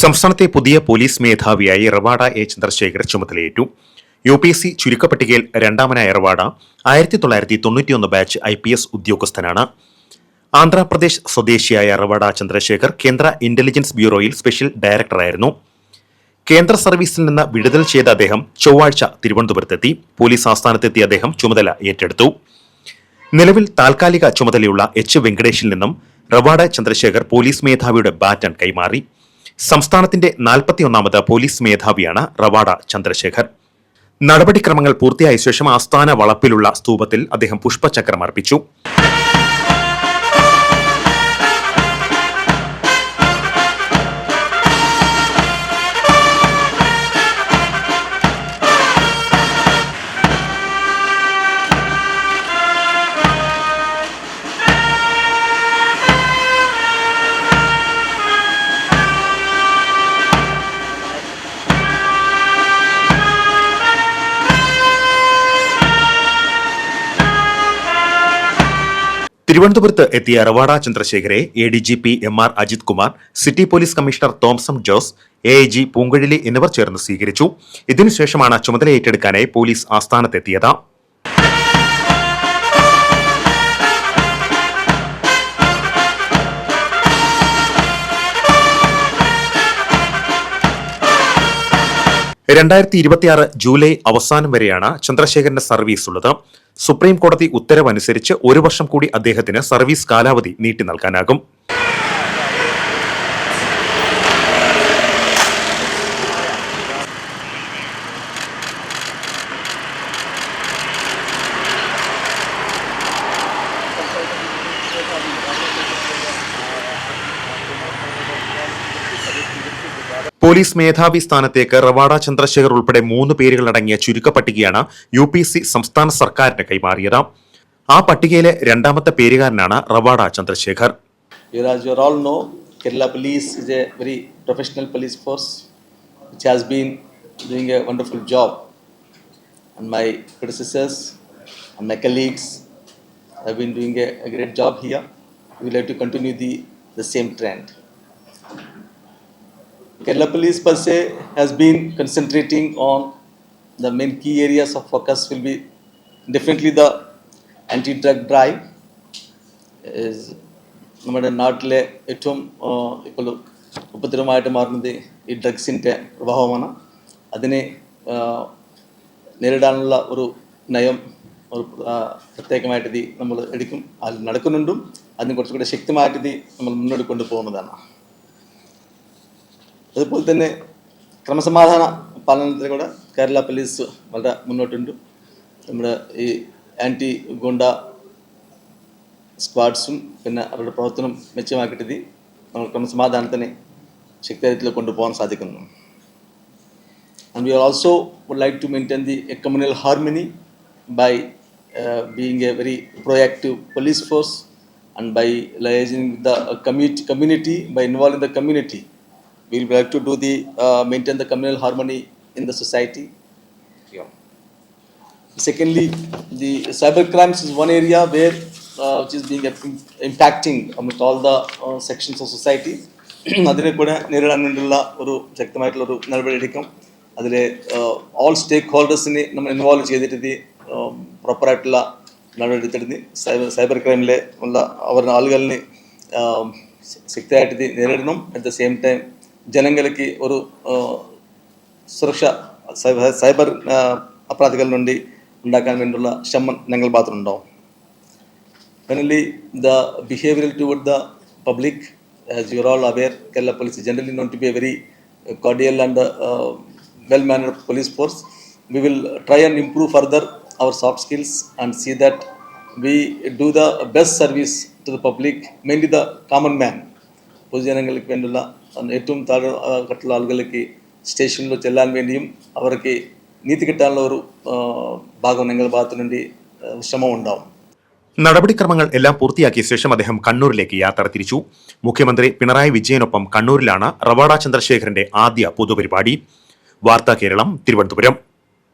സംസ്ഥാനത്തെ പുതിയ പോലീസ് മേധാവിയായി റവാഡ എ. ചന്ദ്രശേഖർ ചുമതലയേറ്റു. യു പി എസ് സി ചുരുക്കപ്പട്ടികയിൽ രണ്ടാമനായ റവാഡ ആയിരത്തി തൊള്ളായിരത്തി തൊണ്ണൂറ്റിയൊന്ന് ബാച്ച് ഐ പി എസ് ഉദ്യോഗസ്ഥനാണ്. ആന്ധ്രാപ്രദേശ് സ്വദേശിയായ റവാഡ ചന്ദ്രശേഖർ കേന്ദ്ര ഇന്റലിജൻസ് ബ്യൂറോയിൽ സ്പെഷ്യൽ ഡയറക്ടറായിരുന്നു. കേന്ദ്ര സർവീസിൽ നിന്ന് വിടുതൽ ചെയ്ത അദ്ദേഹം ചൊവ്വാഴ്ച തിരുവനന്തപുരത്തെത്തി. പോലീസ് ആസ്ഥാനത്തെത്തിയ അദ്ദേഹം ചുമതല ഏറ്റെടുത്തു. നിലവിൽ താൽക്കാലിക ചുമതലയുള്ള എച്ച്. വെങ്കടേഷിൽ നിന്നും റവാഡ ചന്ദ്രശേഖർ പോലീസ് മേധാവിയുടെ ബാറ്റൺ കൈമാറി. സംസ്ഥാനത്തിന്റെ നാൽപ്പത്തിയൊന്നാമത് പോലീസ് മേധാവിയാണ് റവാഡ ചന്ദ്രശേഖർ. നടപടിക്രമങ്ങൾ പൂർത്തിയായ ശേഷം ആസ്ഥാന വളപ്പിലുള്ള സ്തൂപത്തിൽ അദ്ദേഹം പുഷ്പചക്രം അർപ്പിച്ചു. തിരുവനന്തപുരത്ത് എത്തിയ Ravada ചന്ദ്രശേഖരെ A D G P M R Ajith Kumar city police commissioner Thomson Jose A I G Poonkuzhali എന്നിവർ ചേർന്ന് സ്വീകരിച്ചു. ഇതിനുശേഷമാണ് ചുമതല ഏറ്റെടുക്കാനായി പോലീസ് ആസ്ഥാനത്തെത്തിയത്. രണ്ടായിരത്തി ഇരുപത്തിയാറ് ജൂലൈ അവസാനം വരെയാണ് ചന്ദ്രശേഖരന്റെ സർവീസ് ഉള്ളത്. സുപ്രീം കോടതി ഉത്തരവനുസരിച്ച് ഒരു വർഷം കൂടി അദ്ദേഹത്തിന് സർവീസ് കാലാവധി നീട്ടി നൽകാനാകും പോലീസ് മേധാവി സ്ഥാനത്തേക്ക് റവാഡ ചന്ദ്രശേഖർ ഉൾപ്പെടെ മൂന്ന് പേരുകളടങ്ങിയ ചുരുക്കപ്പട്ടികയാണ് യു പി സി സംസ്ഥാന സർക്കാരിന് കൈമാറിയത് ആ പട്ടികയിലെ രണ്ടാമത്തെ പേരുകാരനാണ് Ravada Chandrasekhar Kerala Police is a very professional police force which has been doing a wonderful job. And my predecessors and my colleagues have been doing a, a great job here. We would like to continue the, the same trend. Kerala Police per se has been concentrating on the main key areas of focus will be definitely the anti-drug drive. Is നമ്മുടെ നാട്ടിലെ ഏറ്റവും ഇപ്പോൾ ഉപദ്രവമായിട്ട് മാറുന്നത് ഈ ഡ്രഗ്സിന്റെ പ്രഭാവമാണ്. അതിനെ നേരിടാനുള്ള ഒരു നയം ഒരു പ്രത്യേകമായിട്ട് നമ്മൾ എടുക്കും അതിൽ നടക്കുന്നുണ്ടും. അതിന് കുറച്ചുകൂടി ശക്തമായിട്ട് നമ്മൾ മുന്നോട്ട് കൊണ്ടുപോകുന്നതാണ്. അതുപോലെ തന്നെ ക്രമസമാധാന പാലനത്തിൽ കൂടെ കേരള പോലീസ് വളരെ മുന്നോട്ടുണ്ട് നമ്മുടെ ഈ ആന്റി ഗുണ്ട സ്ക്വാഡ്സും പിന്നെ അവരുടെ പ്രവർത്തനം മെച്ചമാക്കിയിട്ട് നമ്മൾ ക്രമസമാധാനത്തിനെ ശക്തിതരത്തിൽ കൊണ്ടുപോകാൻ സാധിക്കുന്നു and also would like to maintain the uh, communal harmony by uh, being a very proactive police force and by liaising with the uh, community, community, by involving the community. We will like to do the, uh, maintain the communal harmony in the society. Secondly, the cyber crimes is one area where uh, which is being impacting amongst all the uh, sections of society. അതിനെ കൂടെ നേരിടാൻ വേണ്ടിയുള്ള ഒരു ശക്തമായിട്ടുള്ള ഒരു നടപടിയെടുക്കും അതിൽ all സ്റ്റേക്ക് ഹോൾഡേഴ്സിനെ നമ്മൾ ഇൻവോൾവ് ചെയ്തിട്ട് പ്രോപ്പറായിട്ടുള്ള നടപടി എടുത്തിട്ട് സൈബർ സൈബർ ക്രൈമിലെ ഉള്ള അവരുടെ ആളുകളിനെ um, ശക്തിയായിട്ട് നേരിടണം അറ്റ് ദ സെയിം ടൈം ജനങ്ങൾക്ക് ഒരു uh, സുരക്ഷ സൈബർ സൈബർ അപരാധികൾ నుండి ഉണ്ടാക്കാൻ വേണ്ടിയുള്ള ശ്രമം ഞങ്ങൾ ഭാഗത്തുനിന്നുണ്ടാവും Finally, the behavioral toward the public, as you are all aware, Kerala Police is generally known to be a very uh, cordial and uh, well-mannered police force. We will try and improve further our soft skills and see that we do the best service to the public, mainly the common man. പൊതുജനങ്ങൾക്ക് വേണ്ടിയുള്ള അഹ് ഏറ്റവും താഴെ അഹ് ഘട്ടത്തിലുള്ള ആളുകൾക്ക് സ്റ്റേഷനിൽ ചെല്ലാൻ വേണ്ടിയും അവർക്ക് നീതി കിട്ടാനുള്ള ഒരു ഭാഗം ഞങ്ങളുടെ ഭാഗത്തു വേണ്ടി ഉണ്ടാവും നടപടിക്രമങ്ങൾ എല്ലാം പൂർത്തിയാക്കിയ ശേഷം അദ്ദേഹം കണ്ണൂരിലേക്ക് യാത്ര തിരിച്ചു. മുഖ്യമന്ത്രി പിണറായി വിജയനൊപ്പം കണ്ണൂരിലാണ് റവാഡ ചന്ദ്രശേഖരന്റെ ആദ്യ പൊതുപരിപാടി. വാർത്താ കേരളം തിരുവനന്തപുരം.